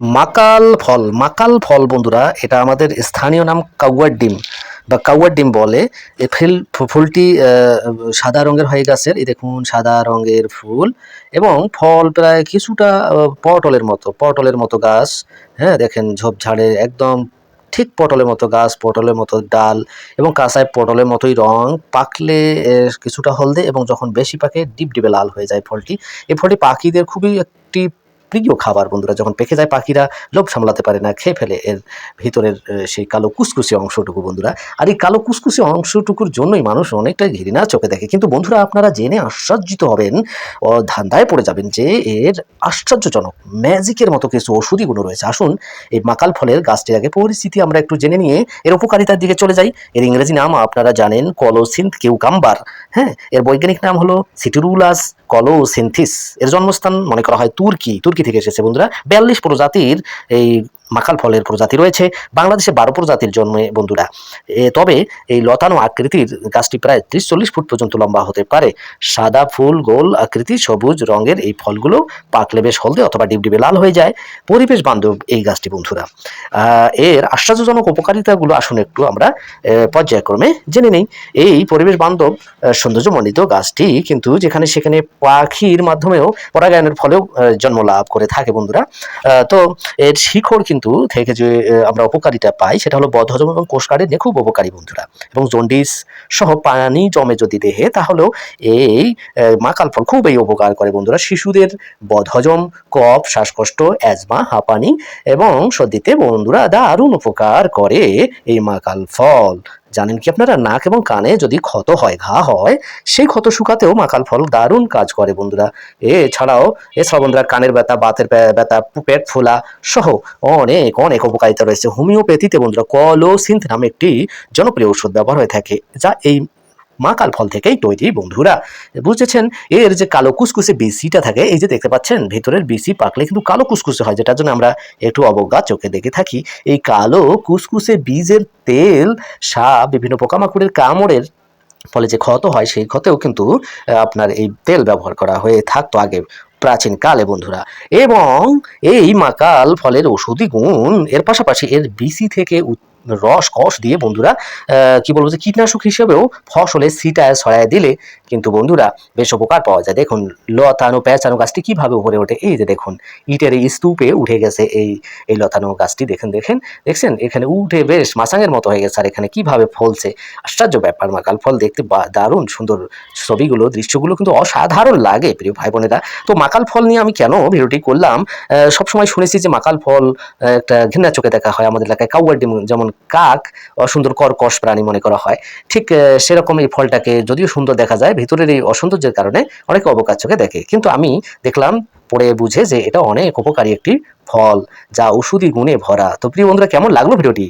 মাকাল ফল মাকাল ফল বন্ধুরা, এটা আমাদের স্থানীয় নাম কাউয়ার ডিম। বা কাউয়ার ডিম বলে, এ ফিল ফুলটি সাদা রঙের হয়ে গাছের, এই দেখুন সাদা রঙের ফুল, এবং ফল প্রায় কিছুটা পটলের মতো পটলের মতো গাছ হ্যাঁ দেখেন ঝোপঝাড়ে একদম ঠিক পটলের মতো গাছ, পটলের মতো ডাল, এবং কাঁচায় পটলের মতোই রং, পাকলে কিছুটা হলদে, এবং যখন বেশি পাকে, ডিপ ডিপে লাল হয়ে যায় ফলটি। এই ফলটি পাখিদের খুবই একটি প্রিয় খাবার, বন্ধুরা, যখন পেকে যায় পাখিরা, লোভ সামলাতে পারে না, খেয়ে ফেলে এর ভিতরের সেই কালো কুসকুসি অংশটুকু, বন্ধুরা। আর এই কালো কুসকুসি অংশটুকুর জন্যই মানুষ অনেকটা ঘৃণা চোখে দেখে। কিন্তু, বন্ধুরা, আপনারা জেনে আশ্চর্যিত হবেন, ও, ধান্দায় পড়ে যাবেন যে এর আশ্চর্যজনক, ম্যাজিকের মতো কিছু ওষুধি গুণ রয়েছে। আসুন, এই মাকাল ফলের গাছটির আগে পরিস্থিতি আমরা একটু জেনে নিয়ে এর উপকারিতার দিকে চলে যাই। এর ইংরেজি নাম আপনারা জানেন কলোসিন্থ কেউ কিউকাম্বার। হ্যাঁ এর বৈজ্ঞানিক নাম হলো সিটিরুলাস কলোসিনথিস। এর জন্মস্থান মনে করা হয় তুর্কি। তুর্কি থেকে এসেছে বন্ধুরা। বিয়াল্লিশ প্রজাতির এই মাকাল ফলের প্রজাতি রয়েছে, বাংলাদেশে বারো প্রজাতির জন্মে বন্ধুরা। তবে এই লতানো আকৃতির গাছটি প্রায় ত্রিশ চল্লিশ ফুট পর্যন্ত লম্বা হতে পারে। সাদা ফুল, গোল আকৃতি, সবুজ রঙের এই ফলগুলো পাকলে বেশ হলদে অথবা ডিবডিবে লাল হয়ে যায়। পরিবেশ বান্ধব এই গাছটি বন্ধুরা। এর আশ্চর্যজনক উপকারিতাগুলো আসুন একটু আমরা পর্যায়ক্রমে জেনে নেই। এই পরিবেশ বান্ধব সৌন্দর্যমণ্ডিত গাছটি কিন্তু যেখানে সেখানে পাখির মাধ্যমেও পরাগায়নের ফলেও জন্ম লাভ করে থাকে বন্ধুরা। তো এর শিকড় কিন্তু থেকে যে আমরা উপকারিতা পাই সেটা হলো বদহজম এবং কোষকারের খুব উপকারী বন্ধুরা। এবং জন্ডিস সহ পানি জমে যদি দেহে, তাহলেও এই মাকাল ফল খুবই উপকার করে বন্ধুরা। শিশুদের বদহজম, কফ, শ্বাসকষ্ট অ্যাজমা হাঁপানি এবং সর্দিতে বন্ধুরা দারুণ উপকার করে এই মাকাল ফল জানেন কি আপনারা? নাক এবং কানে যদি ক্ষত হয়, ঘা হয়, সেই ক্ষত শুকাতেও মাকাল ফল দারুণ কাজ করে বন্ধুরা। এছাড়াও এছাড়াও বন্ধুরা কানের ব্যথা, বাতের ব্যথা পেট ফোলা সহ অনেক অনেক উপকারিতা রয়েছে। হোমিওপ্যাথিতে বন্ধুরা কলোসিন্থ নামে একটি জনপ্রিয় ওষুধ ব্যবহার হয়ে থাকে, যা এই মাকাল ফল থেকেই তৈরি বন্ধুরা। বুঝেছেন? এর যে কালো কুসকুসে বিসিটা থাকে, এই যে দেখতে পাচ্ছেন, ভেতরের বিসি পাকলে কিন্তু কালো কুসকুসে হয়, যেটার জন্য আমরা একটু অবজ্ঞা চোখে দেখে থাকি। এই কালো কুসকুসে বীজের তেল সাপ বিভিন্ন পোকামাকড়ের কামড়ের ফলে যে ক্ষত হয়, সেই ক্ষতেও কিন্তু আপনার এই তেল ব্যবহার করা হয়ে থাকতো আগে প্রাচীন কালে বন্ধুরা। এবং এই মাকাল ফলের ওষুধি গুণ, এর পাশাপাশি এর বিসি থেকে রস, কষ দিয়ে বন্ধুরা কি বলব যে কীটনাশক হিসেবেও ফসলে সিটায় ছড়ায় দিলে কিন্তু বন্ধুরা বেশ উপকার পাওয়া যায়। দেখুন, লতানো পেঁচানো গাছটি কীভাবে উপরে ওঠে, এই যে দেখুন, ইটের স্তূপে উঠে গেছে এই এই লতানো গাছটি। দেখেন দেখেন, দেখছেন? এখানে উঠে বেশ মাসাঙের মতো হয়ে গেছে, আর এখানে কীভাবে ফলছে? আশ্চর্য ব্যাপার মাকাল ফল দেখতে দারুণ সুন্দর ছবিগুলো, দৃশ্যগুলো কিন্তু অসাধারণ লাগে, প্রিয় ভাই বোনেরা। তো মাকাল ফল নিয়ে আমি কেন ভিডিওটি করলাম? সবসময় শুনেছি যে মাকাল ফল একটা ঘৃণা চোখে দেখা হয় আমাদের এলাকায়, কাউয়ার ডিম যেমন কাক, অসুন্দর কর্কশ প্রাণী মনে করা হয়। ঠিক সেরকম এই ফলটাকে যদিও সুন্দর দেখা যায়, ভিতরের এই অসৌন্দর্যের কারণে অনেক অবকাশ চোখে দেখে। কিন্তু আমি দেখলাম, পড়ে বুঝে যে এটা অনেক উপকারী একটি ফল, যা ওষুধি গুণে ভরা। তো প্রিয় বন্ধুরা, কেমন লাগল ভিডিওটি?